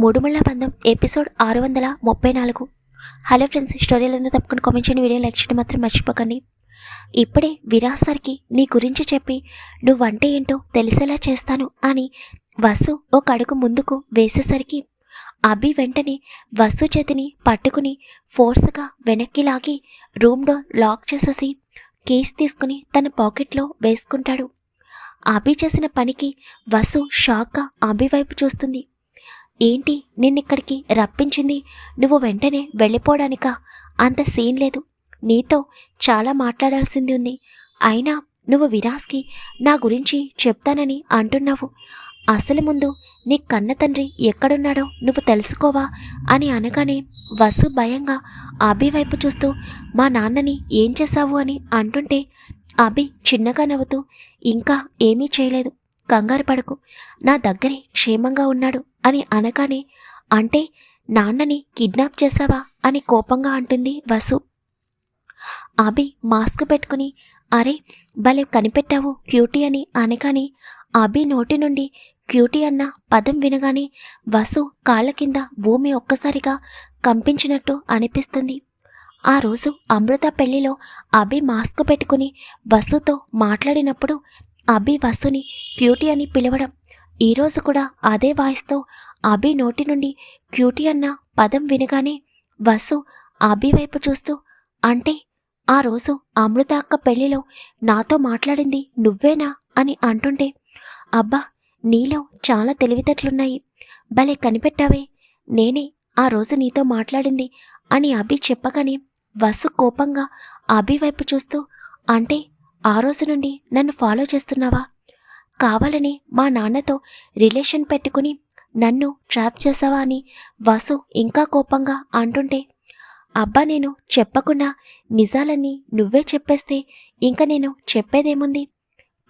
మూడుముళ్ళ బంధం ఎపిసోడ్ ఆరు వందల ముప్పై నాలుగు. హలో ఫ్రెండ్స్ స్టోరీలు ఎందుకు తప్పకుండా కామెంట్ చేయండి వీడియో లైక్ చేయడం మాత్రం మర్చిపోకండి. ఇప్పుడే విరాజ్ సార్కి నీ గురించి చెప్పి నువ్వంటే ఏంటో తెలిసేలా చేస్తాను అని వసు ఒక అడుగు ముందుకు వేసేసరికి అభి వెంటనే వసు చేతిని పట్టుకుని ఫోర్స్గా వెనక్కి లాగి రూమ్ డోర్ లాక్ చేసేసి కేస్ తీసుకుని తన పాకెట్లో వేసుకుంటాడు. అభి చేసిన పనికి వసు షాక్గా అభి వైపు చూస్తుంది. ఏంటి నిన్నిక్కడికి రప్పించింది? నువ్వు వెంటనే వెళ్ళిపోవడానికా అంత సీన్ లేదు. నీతో చాలా మాట్లాడాల్సింది ఉంది. అయినా నువ్వు విరాస్కి నా గురించి చెప్తానని అంటున్నావు. అసలు ముందు నీ కన్న తండ్రి ఎక్కడున్నాడో నువ్వు తెలుసుకోవా అని అనగానే వసు భయంగా అభి వైపు చూస్తూ మా నాన్నని ఏం చేశావు? అని అంటుంటే అభి చిన్నగా నవ్వుతూ ఇంకా ఏమీ చేయలేదు. కంగారు పడకు. నా దగ్గరే క్షేమంగా ఉన్నాడు. అని అనగానే అంటే నాన్నని కిడ్నాప్ చేశావా? అని కోపంగా అంటుంది వసు. అభి మాస్క్ పెట్టుకుని అరే భలే కనిపెట్టావు క్యూటీ అని అనగానే అభి నోటి నుండి క్యూటీ అన్న పదం వినగానే వసు కాళ్ళ కింద భూమి ఒక్కసారిగా కంపించినట్టు అనిపిస్తుంది. ఆ రోజు అమృత పెళ్ళిలో అభి మాస్క్ పెట్టుకుని వసుతో మాట్లాడినప్పుడు అభి వసుని క్యూటీ అని పిలవడం ఈరోజు కూడా అదే వాయిస్తో అభి నోటి నుండి క్యూటీ అన్న పదం వినగానే వసు అభి వైపు చూస్తూ అంటే ఆ రోజు అమృత అక్క పెళ్ళిలో నాతో మాట్లాడింది నువ్వేనా? అని అంటుంటే అబ్బా నీలో చాలా తెలివితేటలున్నాయి. భలే కనిపెట్టావే. నేనే ఆ రోజు నీతో మాట్లాడింది అని అభి చెప్పగానే వసు కోపంగా అభి వైపు చూస్తూ అంటే ఆ రోజు నుండి నన్ను ఫాలో చేస్తున్నావా? కావాలని మా నాన్నతో రిలేషన్ పెట్టుకుని నన్ను ట్రాప్ చేసావా అని వసు ఇంకా కోపంగా అంటుంటే అబ్బా నేను చెప్పకుండా నిజాలన్నీ నువ్వే చెప్పేస్తే ఇంక నేను చెప్పేదేముంది?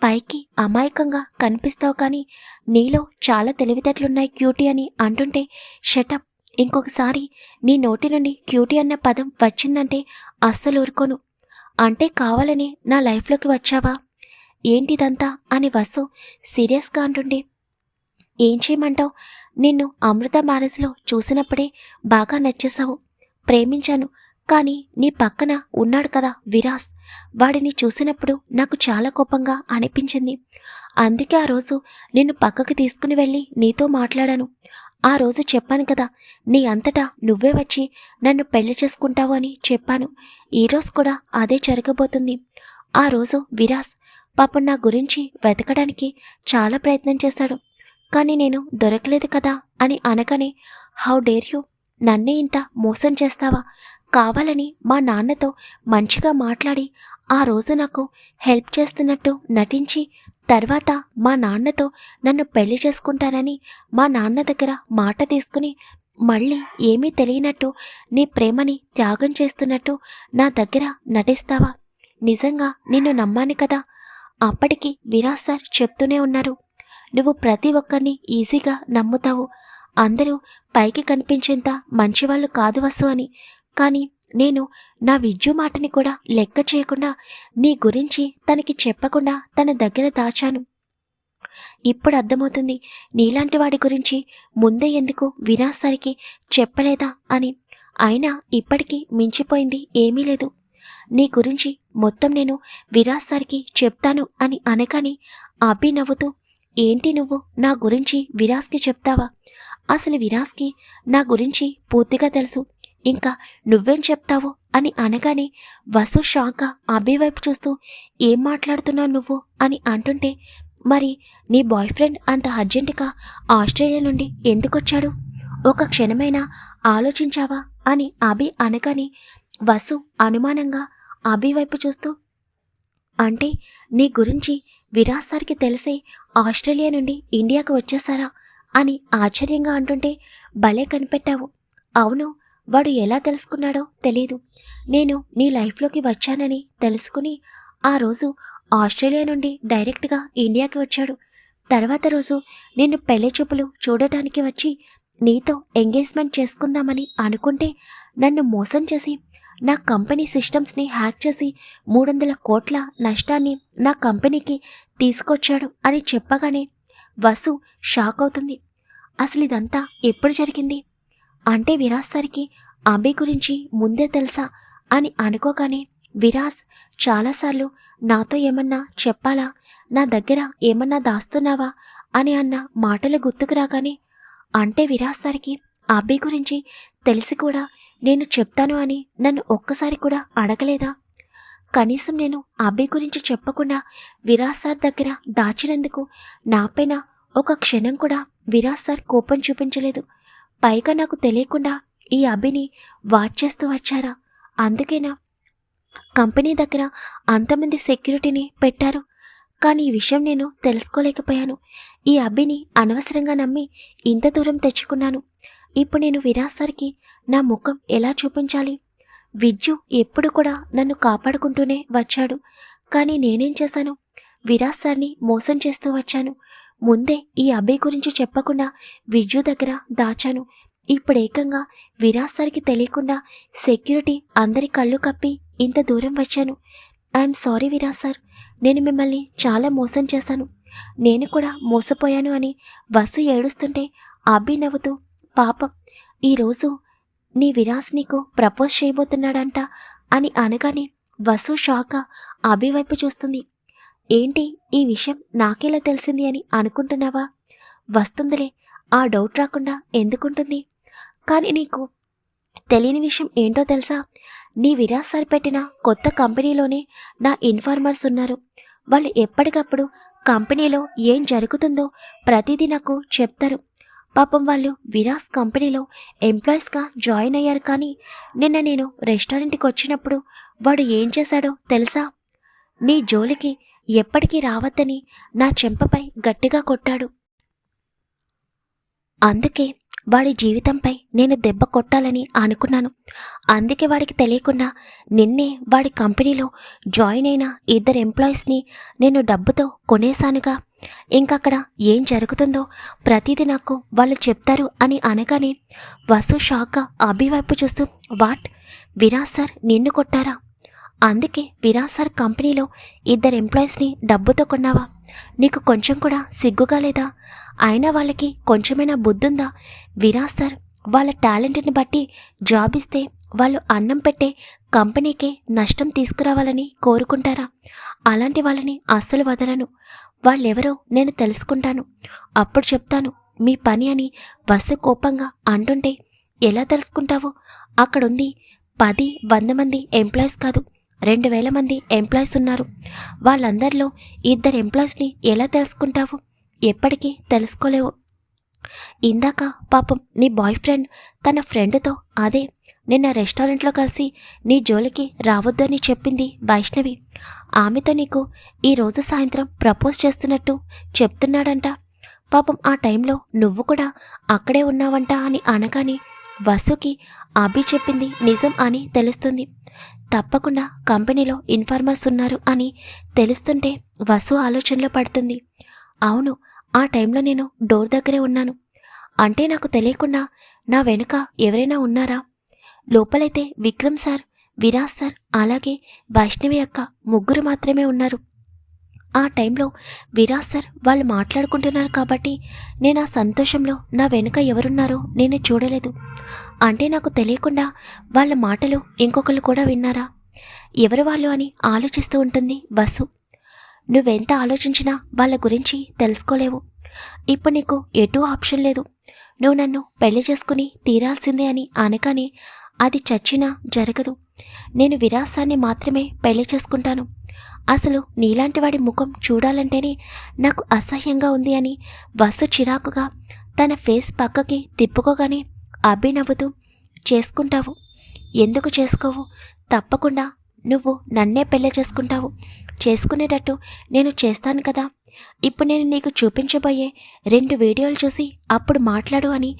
పైకి అమాయకంగా కనిపిస్తావు కానీ నీలో చాలా తెలివితేటలున్నాయి క్యూటీ అని అంటుంటే షటప్ ఇంకొకసారి నీ నోటి నుండి క్యూటీ అన్న పదం వచ్చిందంటే అస్సలు ఊరుకోను. అంటే కావాలని నా లైఫ్లోకి వచ్చావా? ఏంటిదంతా అని వసు సీరియస్గా అంటుండే ఏం చేయమంటావు? నిన్ను అమృత మ్యారేజ్లో చూసినప్పుడే బాగా నచ్చేసావు ప్రేమించాను. కానీ నీ పక్కన ఉన్నాడు కదా విరాస్. వాడిని చూసినప్పుడు నాకు చాలా కోపంగా అనిపించింది. అందుకే ఆ రోజు నిన్ను పక్కకు తీసుకుని వెళ్ళి నీతో మాట్లాడాను. ఆ రోజు చెప్పాను కదా నీ అంతటా నువ్వే వచ్చి నన్ను పెళ్ళి చేసుకుంటావు అని చెప్పాను. ఈరోజు కూడా అదే జరగబోతుంది. ఆ రోజు విరాస్ పాపం నా గురించి వెతకడానికి చాలా ప్రయత్నం చేశాడు కానీ నేను దొరకలేదు కదా అని అనగానే హౌ డేర్ యూ? నన్నే ఇంత మోసం చేస్తావా? కావాలని మా నాన్నతో మంచిగా మాట్లాడి ఆ రోజు నాకు హెల్ప్ చేస్తున్నట్టు నటించి తర్వాత మా నాన్నతో నన్ను పెళ్ళి చేసుకుంటానని మా నాన్న దగ్గర మాట తీసుకుని మళ్ళీ ఏమీ తెలియనట్టు నీ ప్రేమని త్యాగం చేస్తున్నట్టు నా దగ్గర నటిస్తావా? నిజంగా నిన్ను నమ్మాను కదా? అప్పటికి విరాజ్ సార్ చెప్తూనే ఉన్నారు. నువ్వు ప్రతి ఒక్కరిని ఈజీగా నమ్ముతావు. అందరూ పైకి కనిపించేంత మంచివాళ్ళు కాదు వసు అని. కానీ నేను నా విద్యు మాటని కూడా లెక్క చేయకుండా నీ గురించి తనకి చెప్పకుండా తన దగ్గర దాచాను. ఇప్పుడు అర్థమవుతుంది నీలాంటి వాడి గురించి ముందే ఎందుకు విరాజ్ చెప్పలేదా అని. అయినా ఇప్పటికీ మించిపోయింది ఏమీ లేదు. నీ గురించి మొత్తం నేను విరాజ్ సార్కి చెప్తాను అని అనగానే అభి నవ్వుతూ ఏంటి నువ్వు నా గురించి విరాజ్కి చెప్తావా? అసలు విరాజ్కి నా గురించి పూర్తిగా తెలుసు. ఇంకా నువ్వేం చెప్తావు? అని అనగానే వసు షాక్గా అభి వైపు చూస్తూ ఏం మాట్లాడుతున్నావు నువ్వు? అని అంటుంటే మరి నీ బాయ్ ఫ్రెండ్ అంత అర్జెంటుగా ఆస్ట్రేలియా నుండి ఎందుకొచ్చాడు? ఒక క్షణమైనా ఆలోచించావా? అని అభి అనగానే వసు అనుమానంగా అభి వైపు చూస్తూ అంటే నీ గురించి విరాజ్ సార్కి తెలిసే ఆస్ట్రేలియా నుండి ఇండియాకు వచ్చేసారా అని ఆశ్చర్యంగా అంటుంటే భలే కనిపెట్టావు. అవును వాడు ఎలా తెలుసుకున్నాడో తెలియదు నేను నీ లైఫ్లోకి వచ్చానని తెలుసుకుని ఆ రోజు ఆస్ట్రేలియా నుండి డైరెక్ట్గా ఇండియాకి వచ్చాడు. తర్వాత రోజు నిన్ను పెళ్ళి చూపులు చూడటానికి వచ్చి నీతో ఎంగేజ్మెంట్ చేసుకుందామని అనుకుంటే నన్ను మోసం చేసి నా కంపెనీ సిస్టమ్స్ని హ్యాక్ చేసి మూడు వందల కోట్ల నష్టాన్ని నా కంపెనీకి తీసుకొచ్చాడు అని చెప్పగానే వసు షాక్ అవుతుంది. అసలు ఇదంతా ఎప్పుడు జరిగింది? అంటే విరాజ్ సార్కి అభి గురించి ముందే తెలుసా అని అనుకోగానే విరాజ్ చాలాసార్లు నాతో ఏమన్నా చెప్పాలా? నా దగ్గర ఏమన్నా దాస్తున్నావా? అని అన్న మాటలు గుర్తుకు రాగానే అంటే విరాజ్ సార్కి అభి గురించి తెలిసి కూడా నేను చెప్తాను అని నన్ను ఒక్కసారి కూడా అడగలేదా? కనీసం నేను అభి గురించి చెప్పకుండా విరాజ్ సార్ దగ్గర దాచినందుకు నాపైన ఒక క్షణం కూడా విరాజ్ సార్ కోపం చూపించలేదు. పైగా నాకు తెలియకుండా ఈ అభిని వాచ్ చేస్తూ వచ్చారా? అందుకేనా? కంపెనీ దగ్గర అంతమంది సెక్యూరిటీని పెట్టారు. కానీ ఈ విషయం నేను తెలుసుకోలేకపోయాను. ఈ అభిని అనవసరంగా నమ్మి ఇంత దూరం తెచ్చుకున్నాను. ఇప్పుడు నేను విరాజ్ సార్కి నా ముఖం ఎలా చూపించాలి? విద్యు ఎప్పుడు కూడా నన్ను కాపాడుకుంటూనే వచ్చాడు. కానీ నేనేం చేశాను? విరాజ్ సార్ని మోసం చేస్తూ వచ్చాను. ముందే ఈ అభయ్ గురించి చెప్పకుండా విద్యు దగ్గర దాచాను. ఇప్పుడు ఏకంగా విరాజ్ సార్కి తెలియకుండా సెక్యూరిటీ అందరి కళ్ళు కప్పి ఇంత దూరం వచ్చాను. I'm sorry Viraj sir. నేను మిమ్మల్ని చాలా మోసం చేశాను. నేను కూడా మోసపోయాను అని వసు ఏడుస్తుంటే అభి నవ్వుతూ పాపం ఈరోజు నీ విరాస్ నీకు ప్రపోజ్ చేయబోతున్నాడంట అని అనగానే వసు షాక్ అభివైపు చూస్తుంది. ఏంటి ఈ విషయం నాకెలా తెలిసింది అని అనుకుంటున్నావా? వస్తుందిలే ఆ డౌట్ రాకుండా ఎందుకుంటుంది? కానీ నీకు తెలియని విషయం ఏంటో తెలుసా? నీ విరాజ్ సార్ పెట్టిన కొత్త కంపెనీలోనే నా ఇన్ఫార్మర్స్ ఉన్నారు. వాళ్ళు ఎప్పటికప్పుడు కంపెనీలో ఏం జరుగుతుందో ప్రతిదీ నాకు చెప్తారు. పాపం వాళ్ళు విరాస్ కంపెనీలో ఎంప్లాయీస్గా జాయిన్ అయ్యారు కానీ నిన్న నేను రెస్టారెంట్కి వచ్చినప్పుడు వాడు ఏం చేశాడో తెలుసా? నీ జోలికి ఎప్పటికీ రావద్దని నా చెంపపై గట్టిగా కొట్టాడు. అందుకే వాడి జీవితంపై నేను దెబ్బ కొట్టాలని అనుకున్నాను. అందుకే వాడికి తెలియకుండా నిన్నే వాడి కంపెనీలో జాయిన్ అయిన ఇద్దరు ఎంప్లాయీస్ని నేను డబ్బుతో కొనేశానుగా. ఇంకక్కడ ఏం జరుగుతుందో ప్రతిదీ నాకు వాళ్ళు చెప్తారు అని అనగానే వసు షాక్గా అభివైపు చూస్తూ వాట్? విరాజ్ సార్ నిన్ను కొట్టారా? అందుకే విరాజ్ సార్ కంపెనీలో ఇద్దరు ఎంప్లాయీస్ని డబ్బుతో కొన్నావా? నీకు కొంచెం కూడా సిగ్గుగా లేదా? అయినా వాళ్ళకి కొంచెమైనా బుద్ధుందా? విరాజ్ సార్ వాళ్ళ టాలెంట్ని బట్టి జాబ్ ఇస్తే వాళ్ళు అన్నం పెట్టే కంపెనీకే నష్టం తీసుకురావాలని కోరుకుంటారా? అలాంటి వాళ్ళని అస్సలు వదలను. వాళ్ళెవరో నేను తెలుసుకుంటాను. అప్పుడు చెప్తాను మీ పని అని వసు కోపంగా అంటుంటే ఎలా తెలుసుకుంటావు? అక్కడుంది పది వంద మంది ఎంప్లాయీస్ కాదు రెండు వేల మంది ఎంప్లాయీస్ ఉన్నారు. వాళ్ళందరిలో ఇద్దరు ఎంప్లాయీస్ని ఎలా తెలుసుకుంటావు? ఎప్పటికీ తెలుసుకోలేవు. ఇందాక పాపం నీ బాయ్ ఫ్రెండ్ తన ఫ్రెండ్తో అదే నిన్న రెస్టారెంట్లో కలిసి నీ జోలికి రావద్దని చెప్పింది వైష్ణవి. ఆమెతో నీకు ఈరోజు సాయంత్రం ప్రపోజ్ చేస్తున్నట్టు చెప్తున్నాడంట. పాపం ఆ టైంలో నువ్వు కూడా అక్కడే ఉన్నావంట అని అనగానే వసుకి అభి చెప్పింది నిజం అని తెలుస్తుంది. తప్పకుండా కంపెనీలో ఇన్ఫార్మర్స్ ఉన్నారు అని తెలుస్తుంటే వసు ఆలోచనలో పడుతుంది. అవును ఆ టైంలో నేను డోర్ దగ్గరే ఉన్నాను. అంటే నాకు తెలియకుండా నా వెనుక ఎవరైనా ఉన్నారా? లోపలైతే విక్రమ్ సార్ విరాజ్ సార్ అలాగే వైష్ణవి అక్క ముగ్గురు మాత్రమే ఉన్నారు. ఆ టైంలో విరాజ్ సార్ వాళ్ళు మాట్లాడుకుంటున్నారు కాబట్టి నేను ఆ సంతోషంలో నా వెనుక ఎవరున్నారో నేను చూడలేదు. అంటే నాకు తెలియకుండా వాళ్ళ మాటలు ఇంకొకరు కూడా విన్నారా? ఎవరు వాళ్ళు అని ఆలోచిస్తూ ఉంటుంది బస్సు. నువ్వెంత ఆలోచించినా వాళ్ళ గురించి తెలుసుకోలేవు. ఇప్పుడు నీకు ఎటూ ఆప్షన్ లేదు. నువ్వు నన్ను పెళ్ళి చేసుకుని తీరాల్సిందే అని అనగానే అది చచ్చినా జరగదు. నేను విరాసాన్ని మాత్రమే పెళ్ళి చేసుకుంటాను. అసలు నీలాంటి వాడి ముఖం చూడాలంటేనే నాకు అసహ్యంగా ఉంది అని వసు చిరాకుగా తన ఫేస్ పక్కకి తిప్పుకోగానే అభి నవ్వుతూ చేసుకుంటావు. ఎందుకు చేసుకోవు? తప్పకుండా నువ్వు నన్నే పెళ్ళి చేసుకుంటావు. చేసుకునేటట్టు నేను చేస్తాను కదా. ఇప్పుడు నేను నీకు చూపించబోయే రెండు వీడియోలు చూసి అప్పుడు మాట్లాడు అని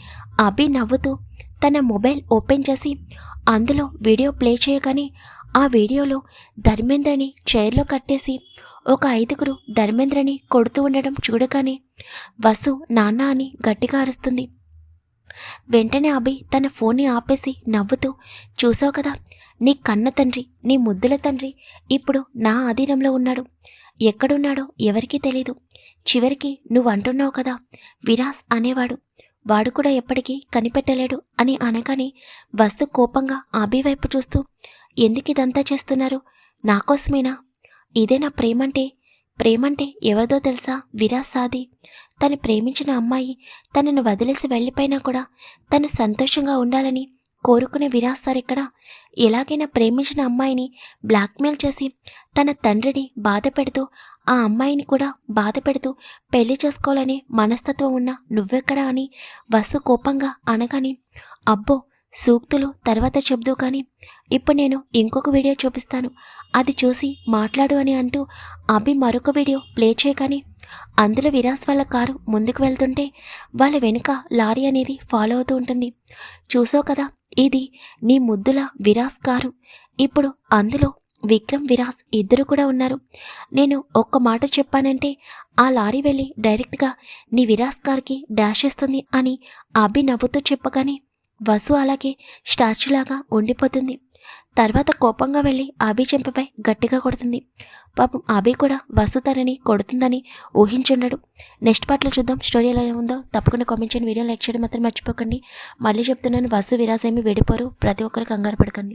అభి నవ్వుతూ తన మొబైల్ ఓపెన్ చేసి అందులో వీడియో ప్లే చేయగానే ఆ వీడియోలో ధర్మేంద్రని చైర్లో కట్టేసి ఒక ఐదుగురు ధర్మేంద్రని కొడుతూ ఉండడం చూడగానే వసు నాన్న అని గట్టిగా అరుస్తుంది. వెంటనే అభి తన ఫోన్ని ఆపేసి నవ్వుతూ చూసావు కదా నీ కన్న తండ్రి నీ ముద్దుల తండ్రి ఇప్పుడు నా అధీనంలో ఉన్నాడు. ఎక్కడున్నాడో ఎవరికీ తెలీదు. చివరికి నువ్వు అంటున్నావు కదా విరాస్ అనేవాడు. వాడు కూడా ఎప్పటికీ కనిపెట్టలేడు అని అనగానే వస్తు కోపంగా ఆబీవైపు చూస్తూ ఎందుకిదంతా చేస్తున్నారు? నా కోసమేనా? ఇదే నా ప్రేమంటే ప్రేమంటే ఎవరిదో తెలుసా? విరాజ్ సాది. తను ప్రేమించిన అమ్మాయి తనను వదిలేసి వెళ్ళిపోయినా కూడా తను సంతోషంగా ఉండాలని కోరుకునే విరాజ్ సార్ ఇక్కడ. ఎలాగైనా ప్రేమించిన అమ్మాయిని బ్లాక్మెయిల్ చేసి తన తండ్రిని బాధ పెడుతూ ఆ అమ్మాయిని కూడా బాధ పెడుతూ పెళ్ళి చేసుకోవాలనే మనస్తత్వం ఉన్న నువ్వెక్కడా అని వసు కోపంగా అనగాని అబ్బో సూక్తులు తర్వాత చెబుదు కానీ ఇప్పుడు నేను ఇంకొక వీడియో చూపిస్తాను. అది చూసి మాట్లాడు అని అంటూ అభి మరొక వీడియో ప్లే చేయగాని అందులో విరాస్ వాళ్ళ కారు ముందుకు వెళ్తుంటే వాళ్ళ వెనుక లారీ అనేది ఫాలో అవుతూ ఉంటుంది. చూసావు కదా ఇది నీ ముద్దుల విరాస్ కారు. ఇప్పుడు అందులో విక్రమ్ విరాస్ ఇద్దరు కూడా ఉన్నారు. నేను ఒక్క మాట చెప్పానంటే ఆ లారీ వెళ్ళి డైరెక్ట్గా నీ విరాస్ కార్కి డాష్ ఇస్తుంది అని అభి నవ్వుతూ చెప్పగానే వసు అలాగే స్టాచ్యూలాగా ఉండిపోతుంది. తర్వాత కోపంగా వెళ్ళి అభి చెంపపై గట్టిగా కొడుతుంది. పాపం అభి కూడా వసు తనని కొడుతుందని ఊహించుండడు. నెక్స్ట్ పార్ట్లో చూద్దాం స్టోరీ ఎలా ఉందో. తప్పకుండా కామెంట్ చేయండి. వీడియో లైక్ చేయడం మాత్రం మర్చిపోకండి. మళ్ళీ చెప్తున్నాను వసు విరాస్ ఏమి విడిపోరు. ప్రతి ఒక్కరికి కంగారు పడకండి.